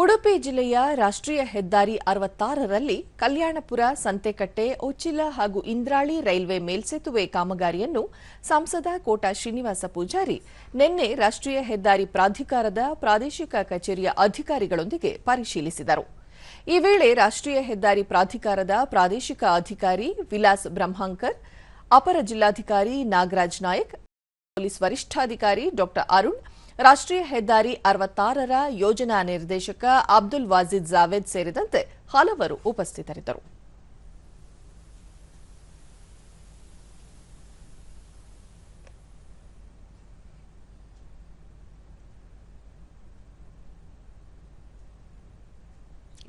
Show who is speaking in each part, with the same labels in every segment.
Speaker 1: ಉಡುಪಿ ಜಿಲ್ಲೆಯ ರಾಷ್ಟ್ರೀಯ ಹೆದ್ದಾರಿ ಅರವತ್ತಾರರಲ್ಲಿ ಕಲ್ಯಾಣಪುರ, ಸಂತೆಕಟ್ಟೆ, ಉಚ್ಚಿಲ ಹಾಗೂ ಇಂದ್ರಾಳಿ ರೈಲ್ವೆ ಮೇಲ್ಸೇತುವೆ ಕಾಮಗಾರಿಯನ್ನು ಸಂಸದ ಕೋಟಾ ಶ್ರೀನಿವಾಸ ಪೂಜಾರಿ, ನಿನ್ನೆ ರಾಷ್ಟ್ರೀಯ ಹೆದ್ದಾರಿ ಪ್ರಾಧಿಕಾರದ ಪ್ರಾದೇಶಿಕ ಕಚೇರಿಯ ಅಧಿಕಾರಿಗಳೊಂದಿಗೆ ಪರಿಶೀಲಿಸಿದರು. ಈ ವೇಳೆ ರಾಷ್ಟ್ರೀಯ ಹೆದ್ದಾರಿ ಪ್ರಾಧಿಕಾರದ ಪ್ರಾದೇಶಿಕ ಅಧಿಕಾರಿ ವಿಲಾಸ್ ಬ್ರಹ್ಮಾಂಕರ್, ಅಪರ ಜಿಲ್ಲಾಧಿಕಾರಿ ನಾಗರಾಜ್ ನಾಯಕ್, ಪೊಲೀಸ್ ವರಿಷ್ಠಾಧಿಕಾರಿ ಡಾ ಅರುಣ್ ರಾಷ್ಟ್ರೀಯ ಹೆದ್ದಾರಿ ಅರವತ್ತಾರರ ಯೋಜನಾ ನಿರ್ದೇಶಕ ಅಬ್ದುಲ್ ವಾಜಿದ್ ಜಾವೇದ್ ಸೇರಿದಂತೆ ಹಲವರು ಉಪಸ್ಥಿತರಿದ್ದರು.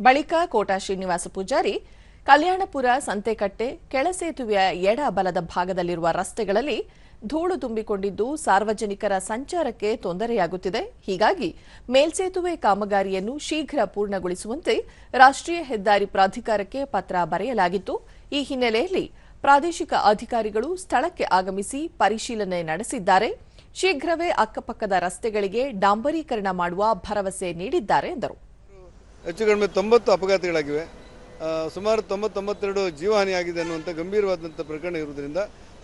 Speaker 1: ಬಳಿಕ ಕೋಟಾ ಶ್ರೀನಿವಾಸ ಪೂಜಾರಿ ಕಲ್ಯಾಣಪುರ, ಸಂತೆಕಟ್ಟೆ, ಕೆಳಸೇತುವೆಯ ಎಡ ಬಲದ ಭಾಗದಲ್ಲಿರುವ ರಸ್ತೆಗಳಲ್ಲಿ ಧೂಳು ತುಂಬಿಕೊಂಡಿದ್ದು ಸಾರ್ವಜನಿಕರ ಸಂಚಾರಕ್ಕೆ ತೊಂದರೆಯಾಗುತ್ತಿದೆ. ಹೀಗಾಗಿ ಮೇಲ್ಸೇತುವೆ ಕಾಮಗಾರಿಯನ್ನು ಶೀಘ್ರ ಪೂರ್ಣಗೊಳಿಸುವಂತೆ ರಾಷ್ಟ್ರೀಯ ಹೆದ್ದಾರಿ ಪ್ರಾಧಿಕಾರಕ್ಕೆ ಪತ್ರ ಬರೆಯಲಾಗಿತ್ತು. ಈ ಹಿನ್ನೆಲೆಯಲ್ಲಿ ಪ್ರಾದೇಶಿಕ ಅಧಿಕಾರಿಗಳು ಸ್ಥಳಕ್ಕೆ ಆಗಮಿಸಿ ಪರಿಶೀಲನೆ ನಡೆಸಿದ್ದಾರೆ. ಶೀಘ್ರವೇ ಅಕ್ಕಪಕ್ಕದ ರಸ್ತೆಗಳಿಗೆ ಡಾಂಬರೀಕರಣ ಮಾಡುವ ಭರವಸೆ ನೀಡಿದ್ದಾರೆ ಎಂದರು.
Speaker 2: ಹೆಚ್ಚು ಕಡಿಮೆ ತೊಂಬತ್ತು ಅಪಘಾತಗಳಾಗಿವೆ. ಸುಮಾರು ತೊಂಬತ್ತೊಂಬತ್ತೆರಡು ಜೀವಹಾನಿಯಾಗಿದೆ ಅನ್ನುವಂಥ ಗಂಭೀರವಾದಂಥ ಪ್ರಕರಣ ಇರುವುದರಿಂದ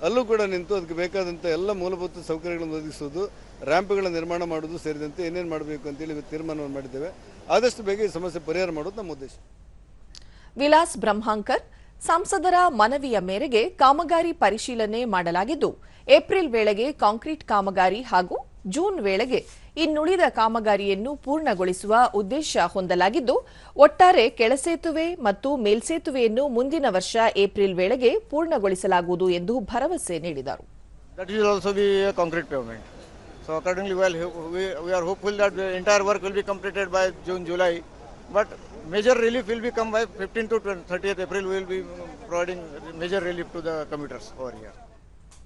Speaker 2: ಅಲ್ಲೂ ಕೂಡ ನಿಂತು ಅದಕ್ಕೆ ಬೇಕಾದಂಥ ಎಲ್ಲ ಮೂಲಭೂತ ಸೌಕರ್ಯಗಳನ್ನು ಒದಗಿಸುವುದು, ರ್ಯಾಂಪ್ಗಳ ನಿರ್ಮಾಣ ಮಾಡುವುದು ಸೇರಿದಂತೆ ಏನೇನು ಮಾಡಬೇಕು ಅಂತೇಳಿ ತೀರ್ಮಾನವನ್ನು ಮಾಡಿದ್ದೇವೆ. ಆದಷ್ಟು ಬೇಗ ಈ ಸಮಸ್ಯೆ ಪರಿಹಾರ ಮಾಡೋದು ನಮ್ಮ ಉದ್ದೇಶ.
Speaker 1: ವಿಲಾಸ್ ಬ್ರಹ್ಮಾಂಕರ್, ಸಂಸದರ ಮನವಿಯ ಮೇರೆಗೆ ಕಾಮಗಾರಿ ಪರಿಶೀಲನೆ ಮಾಡಲಾಗಿದ್ದು, ಏಪ್ರಿಲ್ ವೇಳೆಗೆ ಕಾಂಕ್ರೀಟ್ ಕಾಮಗಾರಿ ಹಾಗೂ ಜೂನ್ ವೇಳೆಗೆ ಇನ್ನುಳಿದ ಕಾಮಗಾರಿಯನ್ನು ಪೂರ್ಣಗೊಳಿಸುವ ಉದ್ದೇಶ ಹೊಂದಲಾಗಿದ್ದು ಒಟ್ಟಾರೆ ಕೆಳಸೇತುವೆ ಮತ್ತು ಮೇಲ್ಸೇತುವೆಯನ್ನು ಮುಂದಿನ ವರ್ಷ ಏಪ್ರಿಲ್ ವೇಳೆಗೆ ಪೂರ್ಣಗೊಳಿಸಲಾಗುವುದು ಎಂದು ಭರವಸೆ ನೀಡಿದರು
Speaker 3: That will also be a concrete pavement. So accordingly, we are hopeful that the entire work will be completed by June, July. But major relief will be come by 15 to 20, 30th April. We will be providing major relief to the commuters over here.